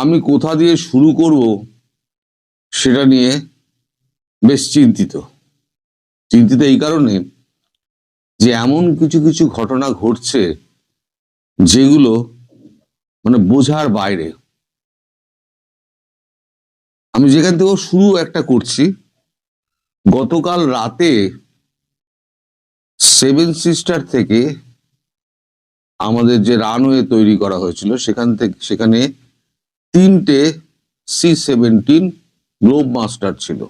আমি কোথা দিয়ে শুরু করব সেটা নিয়ে বেশ চিন্তিত। চিন্তিত এই কারণে যে এমন কিছু কিছু ঘটনা ঘটছে যেগুলো মানে বোঝার বাইরে। আমি যেখান থেকে শুরু একটা করছি, গতকাল রাতে সেভেন সিস্টার থেকে আমাদের যে রানওয়ে তৈরি করা হয়েছিল, সেখান থেকে সেখানে তিনটে সি সেভেন্টিন গ্লোব মাস্টার ছিল।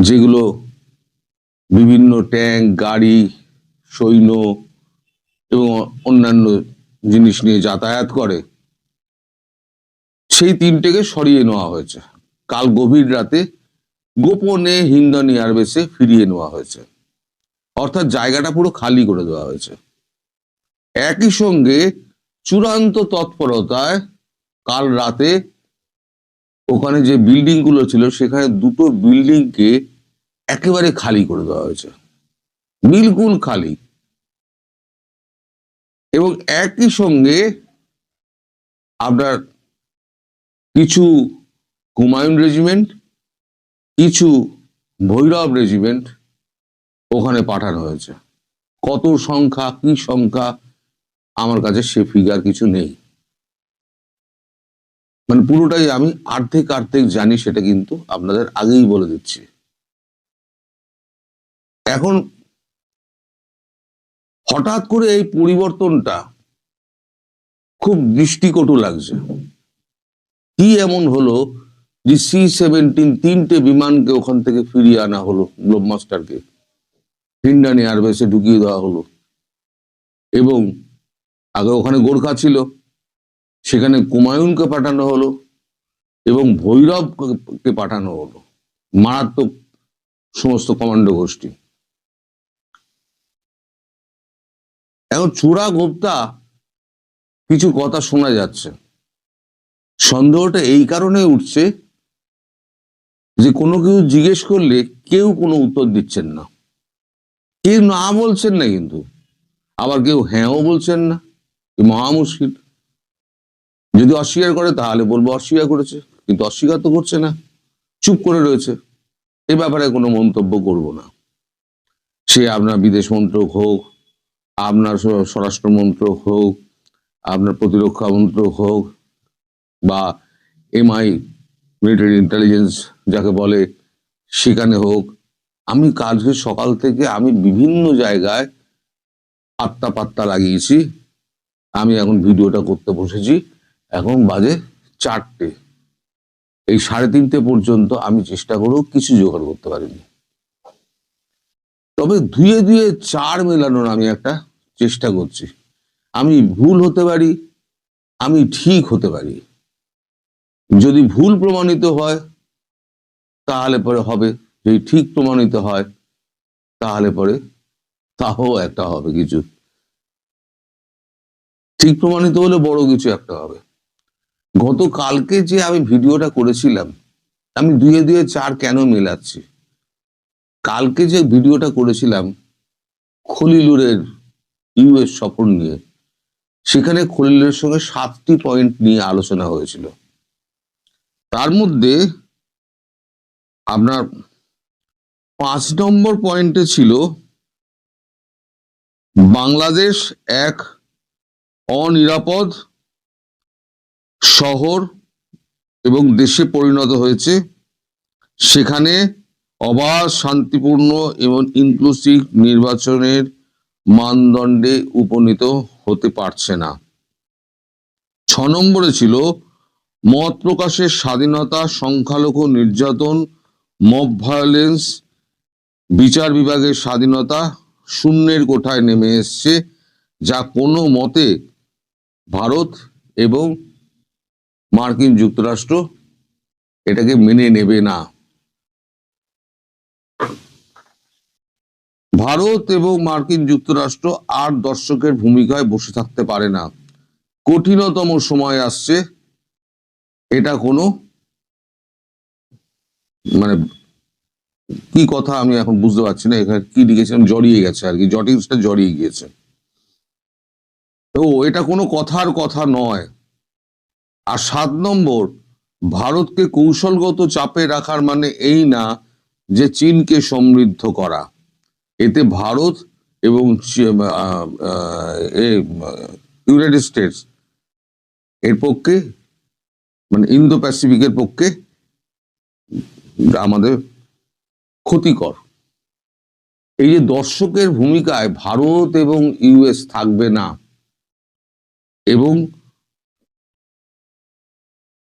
যেগুলো বিভিন্ন ট্যাঙ্ক, গাড়ি, সৈন্য এবং অন্যান্য জিনিস নিয়ে যাতায়াত করে। সেই তিনটেকে সরিয়ে নেওয়া হয়েছে। কাল গভীর রাতে গোপনে হিন্দান এয়ারবেসে ফিরিয়ে নেওয়া হয়েছে। অর্থাৎ জায়গাটা পুরো খালি করে দেওয়া হয়েছে। একই সঙ্গে চূড়ান্ত তৎপরতায় কাল রাতে ওখানে যে বিল্ডিংগুলো ছিল, সেখানে দুটো বিল্ডিংকে একেবারে খালি করে দেওয়া হয়েছে। বিলকুল খালি। এবং একই সঙ্গে আপনার কিছু হুমায়ুন রেজিমেন্ট, কিছু ভৈরব রেজিমেন্ট ওখানে পাঠানো হয়েছে। কত সংখ্যা, কি সংখ্যা, আমার কাছে সে ফিগার কিছু নেই। মানে পুরোটাই আমি আর্ধেক আর্ধেক জানি, সেটা কিন্তু আপনাদের আগেই বলে দিচ্ছি। এখন হঠাৎ করে এই পরিবর্তনটা খুব দৃষ্টিকটু লাগছে। কি এমন হলো যে সি সেভেন্টিন তিনটে বিমানকে ওখান থেকে ফিরিয়ে আনা হলো, গ্লোব মাস্টারকে? হিন্ডান এয়ারবেসে ঢুকিয়ে দেওয়া হলো। এবং আগে ওখানে গোর্খা ছিল। সেখানে কুমায়ুনকে পাঠানো হলো এবং ভৈরবকে পাঠানো হলো। মারাত্মক সমস্ত কমান্ডো গোষ্ঠী। এখন চূড়া গোপ্তা কিছু কথা শোনা যাচ্ছে। সন্দেহটা এই কারণে উঠছে যে কোনো কেউ জিজ্ঞেস করলে কেউ কোনো উত্তর দিচ্ছেন না। কেউ না বলছেন না কিন্তু। আবার কেউ হ্যাঁও বলছেন না। মহা মুশকিল। যদি অস্বীকার করে, তাহলে বলব অস্বীকার করেছে। কিন্তু অস্বীকার তো করছে না। চুপ করে রয়েছে। এ ব্যাপারে কোনো মন্তব্য করব না। সে আপনার বিদেশ মন্ত্রক হোক, আপনার স্ব- স্বরাষ্ট্র মন্ত্রক হোক, আপনার প্রতিরক্ষা মন্ত্রক হোক, বা এমআই মিলিটারি ইন্টেলিজেন্স যাকে বলে, সেখানে হোক, আমি কালকে সকাল থেকে আমি বিভিন্ন জায়গায় পাত্তা পাত্তা লাগিয়েছি। আমি এখন ভিডিওটা করতে বসেছি। এখন বাজে চারটে। এই সাড়ে তিনটে পর্যন্ত আমি চেষ্টা করেও কিছু জোগাড় করতে পারিনি। তবে ধুয়ে ধুয়ে চার মেলানোর আমি একটা চেষ্টা করছি। আমি ভুল হতে পারি, আমি ঠিক হতে পারি। যদি ভুল প্রমাণিত হয়, তাহলে পরে হবে। যদি ঠিক প্রমাণিত হয়, তাহলে পরে তাও একটা হবে কিছু। ঠিক প্রমাণিত হলে বড় কিছু একটা হবে। গতকালকে যে আমি ভিডিওটা করেছিলাম, আমি দুয়ে দুয়ে চার কেন মেলাচ্ছি? কালকে যে ভিডিওটা করেছিলাম খলিলুরের ইউএস সফর নিয়ে, সেখানে খলিলুরের সঙ্গে সাতটি পয়েন্ট নিয়ে আলোচনা হয়েছিল। তার মধ্যে আপনার পাঁচ নম্বর পয়েন্টে ছিল বাংলাদেশ এক অনিরাপদ শহর এবং দেশে পরিণত হয়েছে। সেখানে অবাধ, শান্তিপূর্ণ এবং ইনক্লুসিভ নির্বাচনের মানদণ্ডে উপনীত হতে পারছে না। ছ নম্বরে ছিল মত প্রকাশের স্বাধীনতা, সংখ্যালঘু নির্যাতন মব ভায়োলেন্স বিচার বিভাগের স্বাধীনতা শূন্যের কোঠায় নেমে এসছে, যা কোনো মতে ভারত এবং মার্কিন যুক্তরাষ্ট্র এটাকে মেনে নেবে না। ভারত এবং মার্কিন যুক্তরাষ্ট্র আর দর্শকের ভূমিকায় বসে থাকতে পারে না। কঠিনতম সময় আসছে। এটা কোনো মানে কি কথা আমি এখন বুঝতে পারছি না, এখানে কি লিখেছিলাম জড়িয়ে গেছে আর কি জটিলসটা জড়িয়ে গিয়েছে। তো এটা কোনো কথার কথা নয়। আর সাত নম্বর, ভারতকে কৌশলগত চাপে রাখার মানে এই না যে চীনকে সমৃদ্ধ করা। এতে ভারত এবং ইউনাইটেড স্টেটস এর পক্ষে মানে ইন্দো প্যাসিফিকের পক্ষে আমাদের ক্ষতিকর। এই যে দর্শকের ভূমিকায় ভারত এবং ইউএস থাকবে না, এবং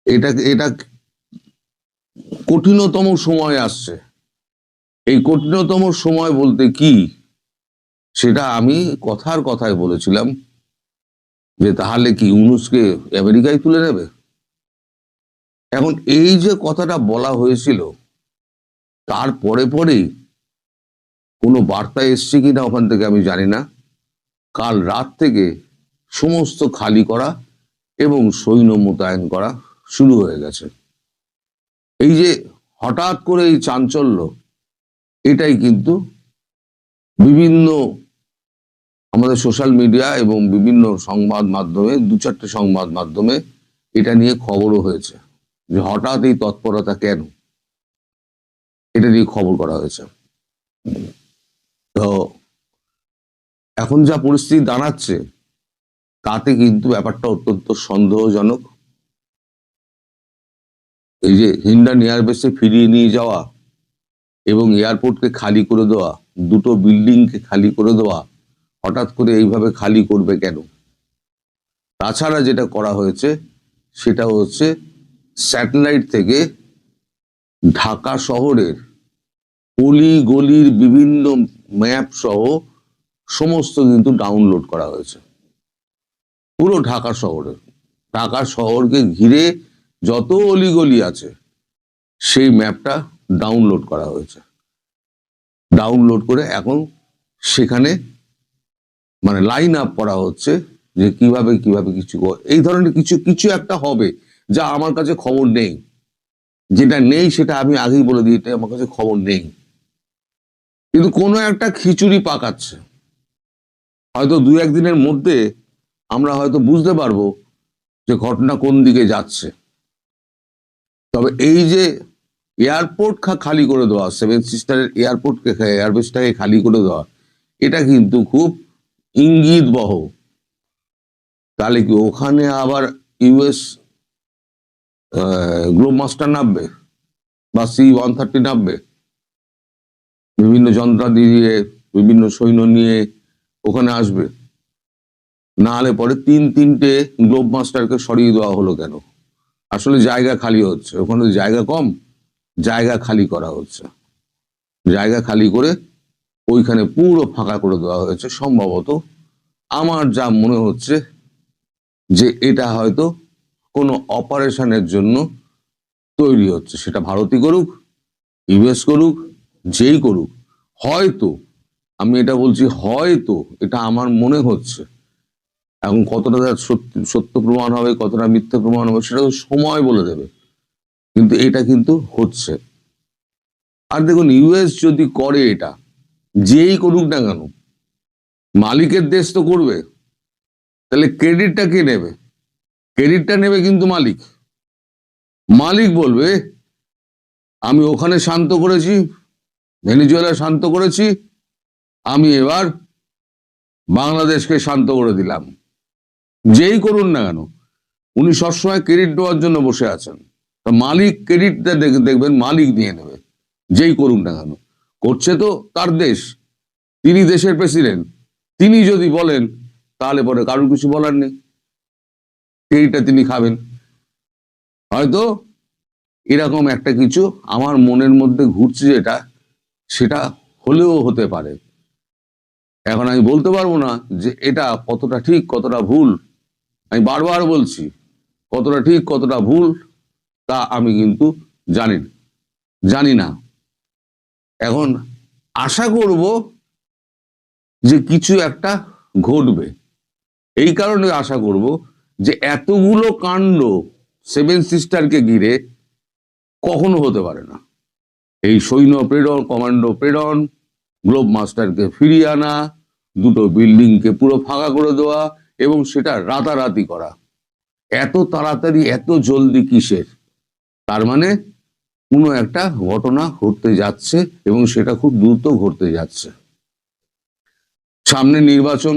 এটা এটা কঠিনতম সময় আসছে। এই কঠিনতম সময় বলতে কি? সেটা আমি কথার কথায় বলেছিলাম যে তাহলে কি ইউনুসকে আমেরিকায় তুলে নেবে? এখন এই যে কথাটা বলা হয়েছিল তারপরে পরেই কোনো বার্তা এসছে কিনা ওখান থেকে আমি জানি না। কাল রাত থেকে সমস্ত খালি করা এবং সৈন্য মোতায়েন করা শুরু হয়ে গেছে। এই যে হঠাৎ করে এই চাঞ্চল্য, এটাই কিন্তু বিভিন্ন আমাদের সোশ্যাল মিডিয়া এবং বিভিন্ন সংবাদ মাধ্যমে, দু চারটে সংবাদ মাধ্যমে এটা নিয়ে খবরও হয়েছে যে হঠাৎ এই তৎপরতা কেন? এটা নিয়ে খবর করা হয়েছে। তো এখন যা পরিস্থিতি দাঁড়াচ্ছে, তাতে কিন্তু ব্যাপারটা অত্যন্ত সন্দেহজনক। এই যে হিন্ডান এয়ারবেসে ফিরিয়ে নিয়ে যাওয়া এবং এয়ারপোর্টকে খালি করে দেওয়া, দুটো বিল্ডিংকে খালি করে দেওয়া, হঠাৎ করে এইভাবে খালি করবে কেন? তাছাড়া যেটা করা হয়েছে, সেটা হচ্ছে স্যাটেলাইট থেকে ঢাকা শহরের অলি গলির বিভিন্ন ম্যাপ সহ সমস্ত কিন্তু ডাউনলোড করা হয়েছে। পুরো ঢাকা শহরের। ঢাকা শহরকে ঘিরে যত অলিগলি আছে, সেই ম্যাপটা ডাউনলোড করা হয়েছে। ডাউনলোড করে এখন সেখানে মানে লাইন আপ করা হচ্ছে যে কীভাবে কীভাবে কিছু এই ধরনের কিছু কিছু একটা হবে যা আমার কাছে খবর নেই। যেটা নেই সেটা আমি আগেই বলে দিই এটা আমার কাছে খবর নেই। কিন্তু কোনো একটা খিচুড়ি পাকাচ্ছে। হয়তো দু একদিনের মধ্যে আমরা হয়তো বুঝতে পারব যে ঘটনা কোন দিকে যাচ্ছে। তবে এই যে এয়ারপোর্ট খালি করে দেওয়া, সেভেন সিস্টারের এয়ারপোর্টকে এয়ারবেসটাকে খালি করে দেওয়া, এটা কিন্তু খুব ইঙ্গিত বহ। তাহলে কি ওখানে আবার ইউএস গ্লোব মাস্টার নামবে বা সি ওয়ান থার্টি নামবে? বিভিন্ন যন্ত্রাদি দিয়ে, বিভিন্ন সৈন্য নিয়ে ওখানে আসবে। না হলে পরে তিন তিনটে গ্লোব মাস্টারকে সরিয়ে দেওয়া হলো কেন? আসলে জায়গা খালি হচ্ছে। ওখানে জায়গা কম, জায়গা খালি করা হচ্ছে। জায়গা খালি করে ওইখানে পুরো ফাঁকা করে দেওয়া হয়েছে। সম্ভবত আমার যা মনে হচ্ছে যে এটা হয়তো কোনো অপারেশনের জন্য তৈরি হচ্ছে। সেটা ভারতই করুক, ইউএস করুক, যেই করুক। হয়তো, আমি এটা বলছি হয়তো, এটা আমার মনে হচ্ছে। এখন কতটা তার সত্য সত্য প্রমাণ হবে, কতটা মিথ্যে প্রমাণ হবে, সেটা সময় বলে দেবে। কিন্তু এটা কিন্তু হচ্ছে। আর দেখুন ইউএস যদি করে এটা, যেই করুক না কেন, মালিকের দেশ তো করবে, তাহলে ক্রেডিটটা কে নেবে? ক্রেডিটটা নেবে কিন্তু মালিক। মালিক বলবে, আমি ওখানে শান্ত করেছি, ভেনিজুয়েলা শান্ত করেছি, আমি এবার বাংলাদেশকে শান্ত করে দিলাম। যেই করুন না কেন, উনি সবসময় ক্রেডিট দেওয়ার জন্য বসে আছেন। তা মালিক ক্রেডিটটা দেখবেন মালিক নিয়ে নেবে। যেই করুন না কেন। করছে তো তার দেশ। তিনি দেশের প্রেসিডেন্ট তিনি যদি বলেন, তাহলে পরে কারোর কিছু বলার নেই। ক্রেডিটটা তিনি খাবেন। হয়তো এরকম একটা কিছু আমার মনের মধ্যে ঘুরছে যেটা, সেটা হলেও হতে পারে। এখন আমি বলতে পারব না যে এটা কতটা ঠিক, কতটা ভুল। আমি বারবার বলছি, কতটা ঠিক, কতটা ভুল, তা আমি কিন্তু জানি জানি না। এখন আশা করব যে কিছু একটা ঘটবে। এই কারণে আশা করব যে এতগুলো কাণ্ড সেভেন সিস্টারকে ঘিরে কখনো হতে পারে না। এই সৈন্য প্রেরণ, কমান্ডো প্রেরণ, গ্লোব মাস্টারকে ফিরিয়ে আনা, দুটো বিল্ডিংকে পুরো ফাঁকা করে দেওয়া এবং সেটা রাতারাতি করা। এত তাড়াতাড়ি, এত জলদি কিসের? তার মানে কোনো একটা ঘটনা ঘটতে যাচ্ছে এবং সেটা খুব দ্রুত ঘটতে যাচ্ছে। সামনে নির্বাচন,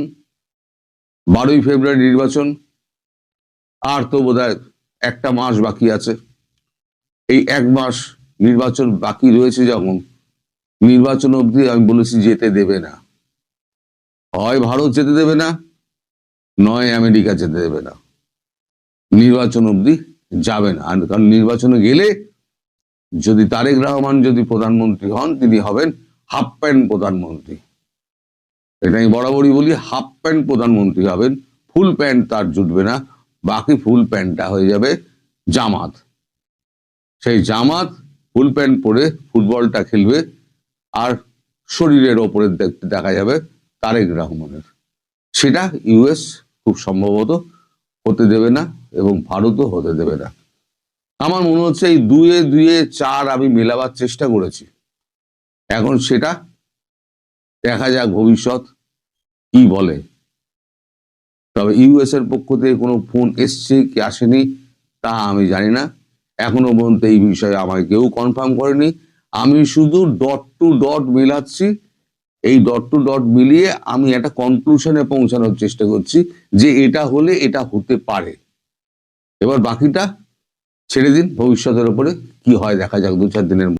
বারোই ফেব্রুয়ারি নির্বাচন, আর তো বোধহয় একটা মাস বাকি আছে। এই এক মাস নির্বাচন বাকি রয়েছে যখন, নির্বাচন অবধি আমি বলেছি যেতে দেবে না। হয় ভারত যেতে দেবে না নয় আমেরিকা যেতে দেবে না। নির্বাচন অবধি যাবে না। আর কারণ নির্বাচনে গেলে যদি তারেক রহমান যদি প্রধানমন্ত্রী হন, তিনি হবেন হাফ প্যান্ট প্রধানমন্ত্রী। এটা আমি বরাবরই বলি হাফ প্যান্ট প্রধানমন্ত্রী হবেন, ফুল প্যান্ট তার জুটবে না, বাকি ফুল প্যান্টটা হয়ে যাবে জামাত। সেই জামাত ফুল প্যান্ট পরে ফুটবলটা খেলবে, আর শরীরের ওপরে দেখতে দেখা যাবে তারেক রহমানের। সেটা ইউএস খুব সম্ভবত হতে দেবে না এবং ভারতও হতে দেবে না। আমার মনে হচ্ছে এই দুয়ে দুয়ে চার আমি মেলাবার চেষ্টা করেছি। এখন সেটা দেখা যাক ভবিষ্যৎ কি বলে। তবে ইউএস এর পক্ষ থেকে কোনো ফোন এসছে কি আসেনি তা আমি জানি না। এখনও পর্যন্ত এই বিষয়ে আমাকে কেউ কনফার্ম করেনি। আমি শুধু ডট টু ডট মেলাচ্ছি। এই ডট টু ডট মিলিয়ে আমি একটা কনক্লুশনে পৌঁছানোর চেষ্টা করছি যে এটা হলে এটা হতে পারে। এবার বাকিটা ছেড়ে দিন, ভবিষ্যতের উপরে কি হয় দেখা যাক দু চার দিনের